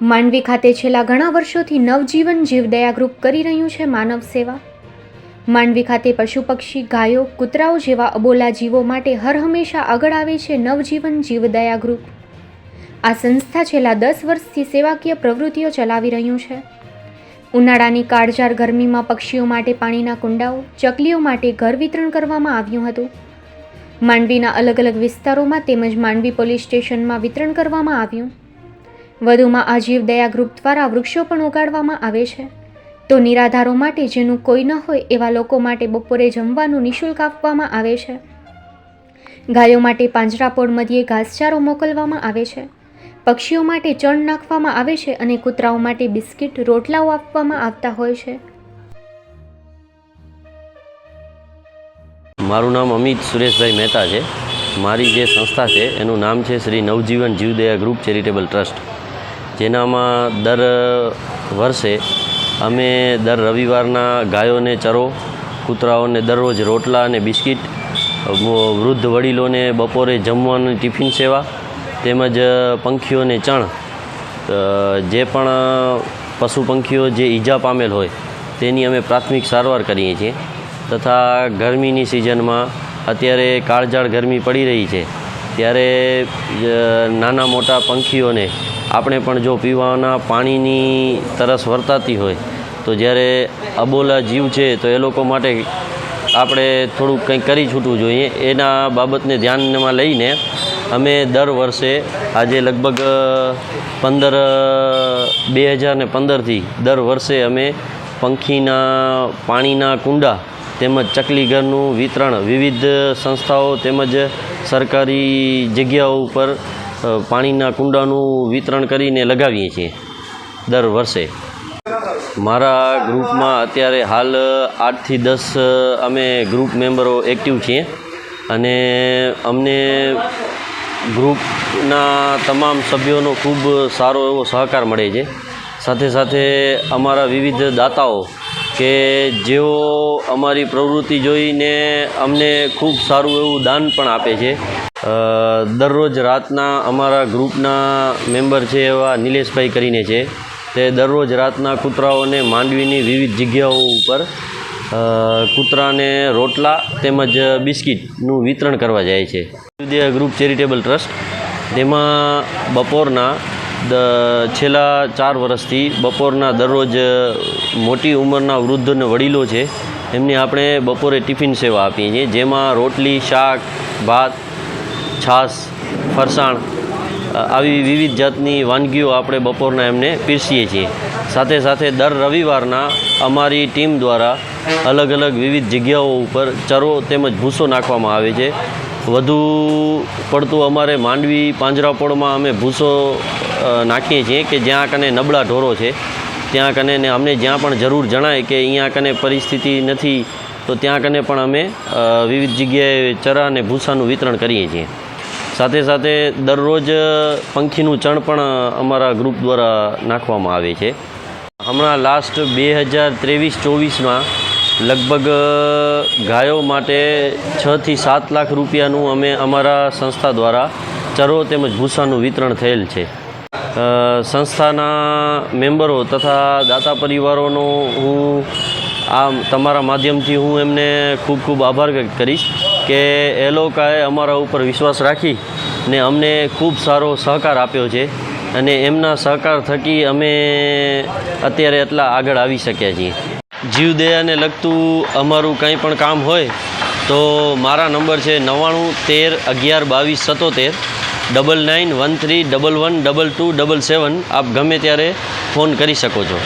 માંડવી ખાતે છેલ્લા ઘણા વર્ષોથી નવજીવન જીવદયા ગ્રુપ કરી રહ્યું છે માનવ સેવા. માંડવી ખાતે પશુ પક્ષી, ગાયો, કૂતરાઓ જેવા અબોલા જીવો માટે હર હંમેશા આગળ આવે છે નવજીવન જીવદયા ગ્રુપ. આ સંસ્થા છેલ્લા દસ વર્ષથી સેવાકીય પ્રવૃત્તિઓ ચલાવી રહ્યું છે. ઉનાળાની કાળઝાળ ગરમીમાં પક્ષીઓ માટે પાણીના કુંડાઓ, ચકલીઓ માટે ઘર વિતરણ કરવામાં આવ્યું હતું. માંડવીના અલગ અલગ વિસ્તારોમાં તેમજ માંડવી પોલીસ સ્ટેશનમાં વિતરણ કરવામાં આવ્યું. વધુમાં આજીવ દયા ગ્રુપ દ્વારા વૃક્ષો પણ ઉગાડવામાં આવે છે. તો નિરાધારો માટે જેનું કોઈ ન હોય એવા લોકો માટે બપોરે જમવાનું નિઃશુલ્ક આપવામાં આવે છે. ગાયો માટે પાંજરાપોળ મધ્યે ઘાસચારો મોકલવામાં આવે છે. પક્ષીઓ માટે ચણ નાખવામાં આવે છે અને કૂતરાઓ માટે બિસ્કિટ, રોટલાઓ આપવામાં આવતા હોય છે. મારું નામ અમિત સુરેશભાઈ મહેતા છે. મારી જે સંસ્થા છે એનું નામ છે શ્રી નવજીવન જીવદયા ગ્રુપ ચેરિટેબલ ટ્રસ્ટ. જેનામાં દર વર્ષે અમે દર રવિવારના ગાયોને ચરો, કૂતરાઓને દરરોજ રોટલા અને બિસ્કિટ વૃદ્ધ વડીલોને બપોરે જમવાની ટિફિન સેવા તેમજ પંખીઓને ચણ જે પણ પશુ પંખીઓ જે ઈજા પામેલ હોય તેની અમે પ્રાથમિક સારવાર કરીએ છીએ. તથા ગરમીની સિઝનમાં અત્યારે કાળઝાળ ગરમી પડી રહી છે. ત્યારે નાના મોટા પંખીઓને આપણે પણ જો પીવાના પાણીની તરસ વર્તાતી હોય, તો જ્યારે અબોલા જીવ છે, તો એ લોકો માટે આપણે થોડુંક કંઈક કરી છૂટવું જોઈએ. એના બાબતને ધ્યાનમાં લઈને અમે દર વર્ષે આજે લગભગ પંદર બે હજાર ને પંદરથી દર વર્ષે અમે પંખીના પાણીના કુંડા તેમજ ચકલી ઘરનું વિતરણ વિવિધ સંસ્થાઓ તેમજ સરકારી જગ્યાઓ ઉપર પાણીના કુંડાનું વિતરણ કરીને લગાવીએ છીએ દર વર્ષે. મારા ગ્રુપમાં અત્યારે હાલ આઠથી દસ અમે ગ્રુપ મેમ્બરો એક્ટિવ છીએ અને અમને ગ્રુપના તમામ સભ્યોનો ખૂબ સારો એવો સહકાર મળે છે. સાથે સાથે અમારા વિવિધ દાતાઓ કે જેઓ અમારી પ્રવૃત્તિ જોઈને અમને ખૂબ સારું એવું દાન પણ આપે છે. દરરોજ રાતના અમારા ગ્રુપના મેમ્બર છે એવા નિલેશભાઈ કરીને છે. તે દરરોજ રાતના કૂતરાઓને માંડવીની વિવિધ જગ્યાઓ ઉપર કૂતરાને રોટલા તેમજ બિસ્કિટનું વિતરણ કરવા જાય છે. Group charitable trust. તેમાં બપોરના છેલ્લા ચાર વર્ષથી બપોરના દરરોજ મોટી ઉંમરના વૃદ્ધ વડીલો છે, એમને આપણે બપોરે ટિફિન સેવા આપીએ છીએ, જેમાં રોટલી, શાક, ભાત, છાશ, ફરસાણ આવી વિવિધ જાતની વાનગીઓ આપણે બપોરના એમને પીરસીએ છીએ. સાથે સાથે દર રવિવારના અમારી ટીમ દ્વારા અલગ અલગ વિવિધ જગ્યાઓ ઉપર ચરો તેમજ ભૂસો નાખવામાં આવે છે. વધુ પડતું અમારે માંડવી પાંજરાપોળમાં અમે ભૂસો નાખીએ છીએ કે જ્યાં કને નબળા ઢોરો છે, ત્યાં કને ને અમને જ્યાં પણ જરૂર જણાય કે અહીંયા કને પરિસ્થિતિ નથી, તો ત્યાં કને પણ અમે વિવિધ જગ્યાએ ચરા અને ભૂસાનું વિતરણ કરીએ છીએ. સાથે સાથે દરરોજ પંખીનું ચણ પણ અમારા ગ્રુપ દ્વારા નાખવામાં આવે છે. હમણાં લાસ્ટ બે હજાર ત્રેવીસ ચોવીસમાં લગભગ ગાયો માટે છથી સાત લાખ રૂપિયાનું અમે અમારા સંસ્થા દ્વારા ચરો તેમજ ભૂસાનું વિતરણ થયેલ છે. સંસ્થાના મેમ્બરો તથા દાતા પરિવારોનો હું આ તમારા માધ્યમથી હું એમને ખૂબ ખૂબ આભાર વ્યક્ત કરીશ કે એ લોકોએ અમારા ઉપર વિશ્વાસ રાખી ને અમને ખૂબ સારો સહકાર આપ્યો છે અને એમના સહકાર થકી અમે અત્યારે એટલા આગળ આવી શક્યા છીએ. જીવદયાને લગતું અમારું કંઈ પણ કામ હોય તો મારા નંબર છે નવ્વાણું તેર અગિયાર બાવીસ સત્તોતેર, double nine one three double one double two double seven. આપ ગમે ત્યારે ફોન કરી શકો છો.